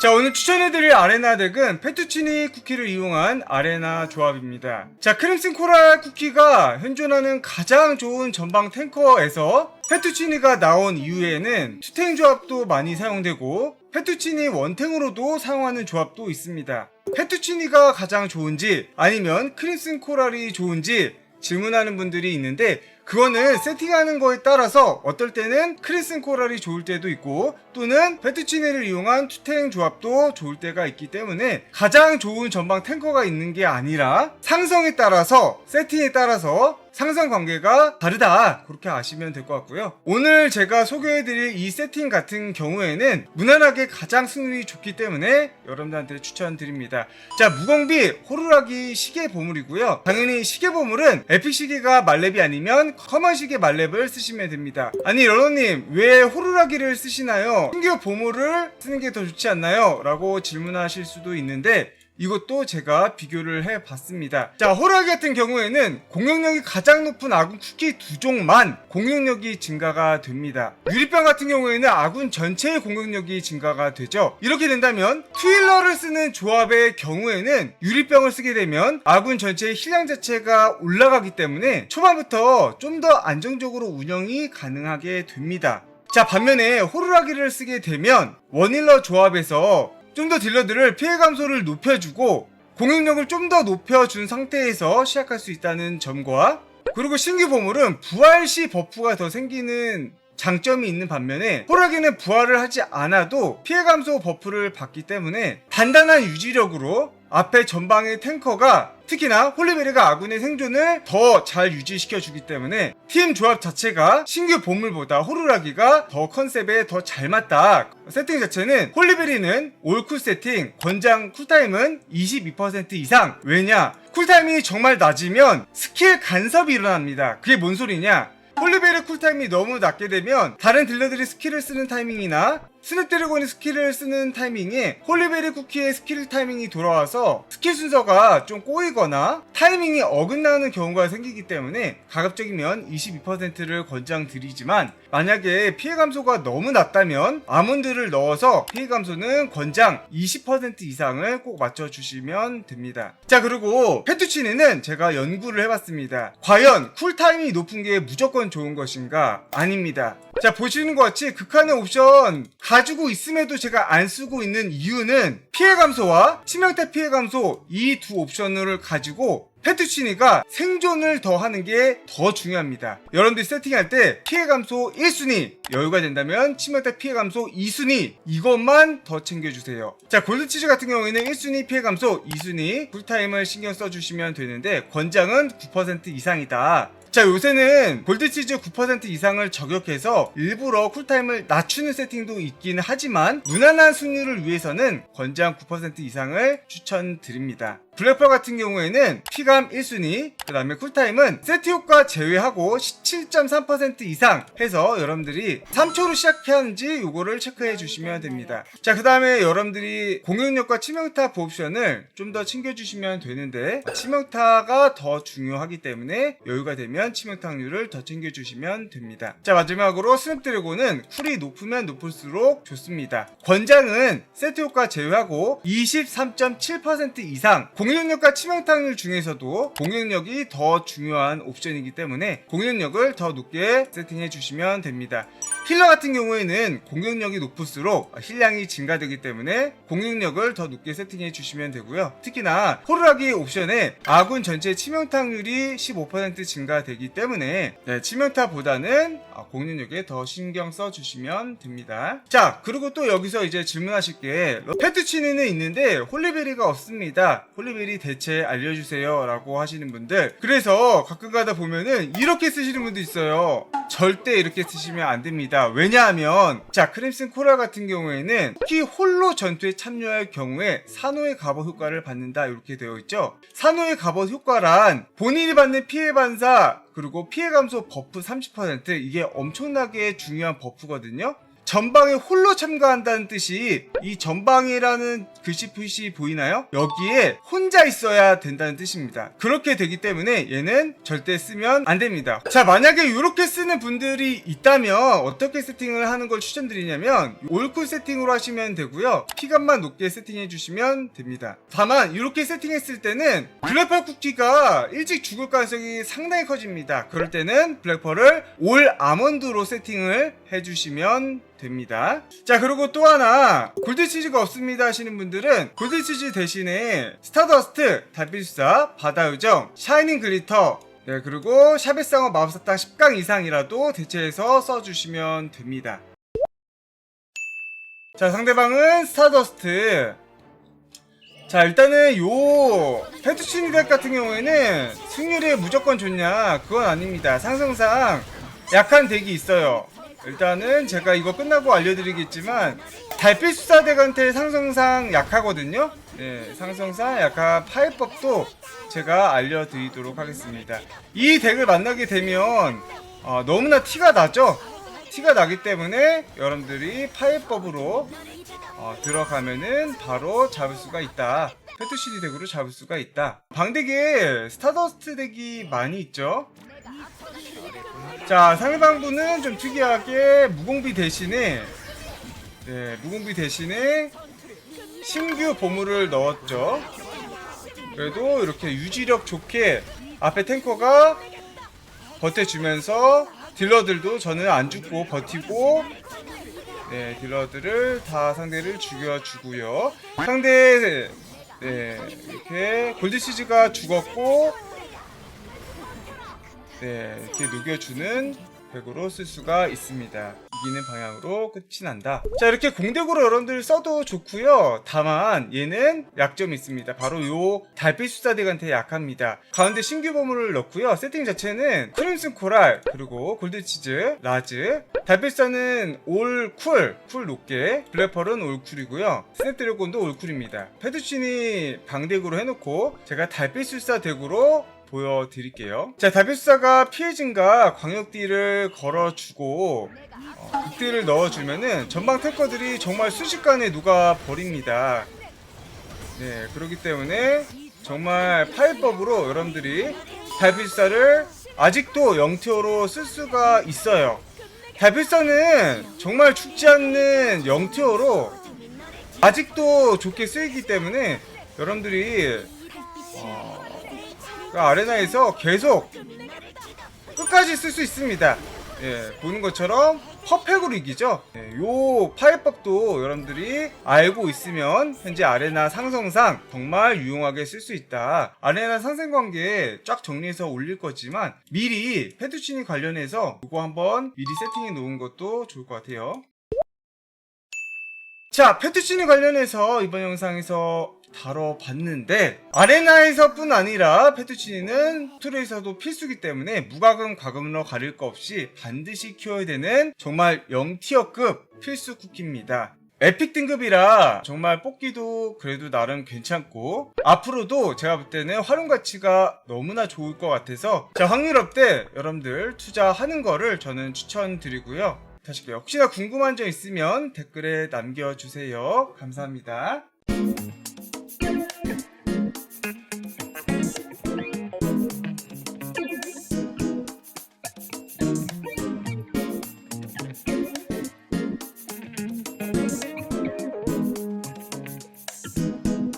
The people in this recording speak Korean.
자 오늘 추천해드릴 아레나 덱은 페투치니 쿠키를 이용한 아레나 조합입니다. 자 크림슨 코랄 쿠키가 현존하는 가장 좋은 전방 탱커에서 페투치니가 나온 이후에는 투탱 조합도 많이 사용되고 페투치니 원탱으로도 사용하는 조합도 있습니다. 페투치니가 가장 좋은지 아니면 크림슨 코랄이 좋은지 질문하는 분들이 있는데 그거는 세팅하는 거에 따라서 어떨 때는 크리슨 코랄이 좋을 때도 있고 또는 페투치니를 이용한 투탱 조합도 좋을 때가 있기 때문에 가장 좋은 전방 탱커가 있는 게 아니라 상성에 따라서 세팅에 따라서 상상 관계가 다르다. 그렇게 아시면 될 것 같고요. 오늘 제가 소개해드릴 이 세팅 같은 경우에는 무난하게 가장 승률이 좋기 때문에 여러분들한테 추천드립니다. 자 무공비 호루라기 시계 보물이고요. 당연히 시계 보물은 에픽 시계가 말렙이 아니면 커먼 시계 말렙을 쓰시면 됩니다. 아니 러너님 왜 호루라기를 쓰시나요? 신규 보물을 쓰는 게 더 좋지 않나요? 라고 질문하실 수도 있는데 이것도 제가 비교를 해 봤습니다. 자, 호라기 같은 경우에는 공격력이 가장 높은 아군 쿠키 두 종만 공격력이 증가가 됩니다. 유리병 같은 경우에는 아군 전체의 공격력이 증가가 되죠. 이렇게 된다면 트윌러를 쓰는 조합의 경우에는 유리병을 쓰게 되면 아군 전체의 힐량 자체가 올라가기 때문에 초반부터 좀 더 안정적으로 운영이 가능하게 됩니다. 자, 반면에 호루라기를 쓰게 되면 원힐러 조합에서 좀 더 딜러들을 피해 감소를 높여주고 공격력을 좀 더 높여준 상태에서 시작할 수 있다는 점과 그리고 신규 보물은 부활 시 버프가 더 생기는 장점이 있는 반면에 호라기는 부활을 하지 않아도 피해 감소 버프를 받기 때문에 단단한 유지력으로 앞에 전방의 탱커가 특히나 홀리베리가 아군의 생존을 더 잘 유지시켜 주기 때문에 팀 조합 자체가 신규 보물보다 호루라기가 더 컨셉에 더 잘 맞다. 세팅 자체는 홀리베리는 올쿨 세팅, 권장 쿨타임은 22% 이상. 왜냐? 쿨타임이 정말 낮으면 스킬 간섭이 일어납니다. 그게 뭔 소리냐? 홀리베리 쿨타임이 너무 낮게 되면 다른 딜러들이 스킬을 쓰는 타이밍이나 스냅드래곤이 스킬을 쓰는 타이밍에 홀리베리 쿠키의 스킬 타이밍이 돌아와서 스킬 순서가 좀 꼬이거나 타이밍이 어긋나는 경우가 생기기 때문에 가급적이면 22%를 권장드리지만 만약에 피해 감소가 너무 낮다면 아몬드를 넣어서 피해 감소는 권장 20% 이상을 꼭 맞춰주시면 됩니다. 자 그리고 페투치니는 제가 연구를 해봤습니다. 과연 쿨타임이 높은 게 무조건 좋은 것인가? 아닙니다. 자 보시는 것 같이 극한의 옵션 가지고 있음에도 제가 안 쓰고 있는 이유는 피해 감소와 치명타 피해 감소 이 두 옵션을 가지고 페투치니가 생존을 더 하는 게 더 중요합니다. 여러분들이 세팅할 때 피해 감소 1순위 여유가 된다면 치명타 피해 감소 2순위 이것만 더 챙겨주세요. 자 골드치즈 같은 경우에는 1순위 피해 감소 2순위 쿨타임을 신경 써주시면 되는데 권장은 9% 이상이다. 자 요새는 골드치즈 9% 이상을 저격해서 일부러 쿨타임을 낮추는 세팅도 있긴 하지만 무난한 승률을 위해서는 권장 9% 이상을 추천드립니다. 블랙펄 같은 경우에는 피감 1순위, 그 다음에 쿨타임은 세트 효과 제외하고 17.3% 이상 해서 여러분들이 3초로 시작해야 하는지 요거를 체크해 주시면 됩니다. 자, 그 다음에 여러분들이 공격력과 치명타 보옵션을 좀 더 챙겨주시면 되는데 치명타가 더 중요하기 때문에 여유가 되면 치명타 확률을 더 챙겨주시면 됩니다. 자, 마지막으로 스냅 드래곤은 쿨이 높으면 높을수록 좋습니다. 권장은 세트 효과 제외하고 23.7% 이상 공격 력과 치명타 확률 중에서도 공격력이 더 중요한 옵션이기 때문에 공격력을 더 높게 세팅해 주시면 됩니다. 힐러 같은 경우에는 공격력이 높을수록 힐량이 증가되기 때문에 공격력을 더 높게 세팅해 주시면 되고요. 특히나 호루라기 옵션에 아군 전체 치명타 확률이 15% 증가되기 때문에 네, 치명타보다는 아, 공격력에 더 신경 써 주시면 됩니다. 자, 그리고 또 여기서 이제 질문하실 게 페투치니는 있는데 홀리베리가 없습니다. 홀리베리 대체 알려주세요 라고 하시는 분들 그래서 가끔 가다 보면은 이렇게 쓰시는 분도 있어요. 절대 이렇게 쓰시면 안 됩니다. 왜냐하면 자 크림슨 코랄 같은 경우에는 키 홀로 전투에 참여할 경우에 산호의 갑옷 효과를 받는다 이렇게 되어 있죠. 산호의 갑옷 효과란 본인이 받는 피해 반사 그리고 피해 감소 버프 30% 이게 엄청나게 중요한 버프거든요. 전방에 홀로 참가한다는 뜻이 이 전방이라는 글씨 표시 보이나요? 여기에 혼자 있어야 된다는 뜻입니다. 그렇게 되기 때문에 얘는 절대 쓰면 안 됩니다. 자, 만약에 이렇게 쓰는 분들이 있다면 어떻게 세팅을 하는 걸 추천드리냐면 올쿨 세팅으로 하시면 되고요. 피감만 높게 세팅해 주시면 됩니다. 다만 이렇게 세팅했을 때는 블랙펄 쿠키가 일찍 죽을 가능성이 상당히 커집니다. 그럴 때는 블랙펄을 올 아몬드로 세팅을 해주시면 됩니다. 자, 그리고 또 하나, 골드치즈가 없습니다 하시는 분들은 골드치즈 대신에 스타더스트, 달빛수사, 바다요정, 샤이닝 글리터, 네, 그리고 샤베상어 마법사탕 10강 이상이라도 대체해서 써주시면 됩니다. 자, 상대방은 스타더스트. 자, 일단은 요 페투치니 덱 같은 경우에는 승률이 무조건 좋냐? 그건 아닙니다. 상성상 약한 덱이 있어요. 일단은 제가 이거 끝나고 알려드리겠지만 달빛 수사 덱한테 상성상 약하거든요. 네, 상성상 약한 파이법도 제가 알려드리도록 하겠습니다. 이 덱을 만나게 되면 어, 너무나 티가 나죠. 티가 나기 때문에 여러분들이 파이법으로 어, 들어가면은 바로 잡을 수가 있다. 페투시디 덱으로 잡을 수가 있다. 방덱에 스타더스트 덱이 많이 있죠. 자, 상대방분은 좀 특이하게 무공비 대신에 네, 무공비 대신에 신규 보물을 넣었죠. 그래도 이렇게 유지력 좋게 앞에 탱커가 버텨주면서 딜러들도 저는 안 죽고 버티고 네, 딜러들을 다 상대를 죽여주고요. 상대 네, 이렇게 골드시즈가 죽었고 네, 이렇게 녹여주는 덱으로 쓸 수가 있습니다. 이기는 방향으로 끝이 난다. 자, 이렇게 공격으로 여러분들 써도 좋고요. 다만 얘는 약점이 있습니다. 바로 요 달빛 수사덱한테 약합니다. 가운데 신규 보물을 넣고요. 세팅 자체는 크림슨 코랄 그리고 골드치즈, 라즈, 달빛 수사는 올 쿨, 쿨 높게, 블랙펄은 올 쿨이고요. 스냅드래곤도 올 쿨입니다. 페드친이 방덱으로 해놓고 제가 달빛 수사 덱으로 보여드릴게요. 자, 달빛수사가 피해 증가 광역딜을 걸어주고 어, 극딜을 넣어주면은 전방 탱커들이 정말 순식간에 녹아 버립니다. 네, 그렇기 때문에 정말 파일법으로 여러분들이 달빛수사를 아직도 영티어로 쓸 수가 있어요. 달빛수사는 정말 죽지 않는 영티어로 아직도 좋게 쓰이기 때문에 여러분들이 어, 그 아레나에서 계속 끝까지 쓸 수 있습니다. 예, 보는 것처럼 퍼펙으로 이기죠. 예, 요 파일법도 여러분들이 알고 있으면 현재 아레나 상성상 정말 유용하게 쓸 수 있다. 아레나 상생 관계 쫙 정리해서 올릴 거지만 미리 페투치니 관련해서 이거 한번 미리 세팅해 놓은 것도 좋을 것 같아요. 자, 페투치니 관련해서 이번 영상에서 다뤄봤는데 아레나에서뿐 아니라 페투치니는 투르에서도 필수기 때문에 무과금 과금으로 가릴 거 없이 반드시 키워야 되는 정말 0티어급 필수 쿠키입니다. 에픽 등급이라 정말 뽑기도 그래도 나름 괜찮고 앞으로도 제가 볼 때는 활용 가치가 너무나 좋을 것 같아서 자 확률업 때 여러분들 투자하는 거를 저는 추천드리고요. 다시 혹시나 궁금한 점 있으면 댓글에 남겨주세요. 감사합니다.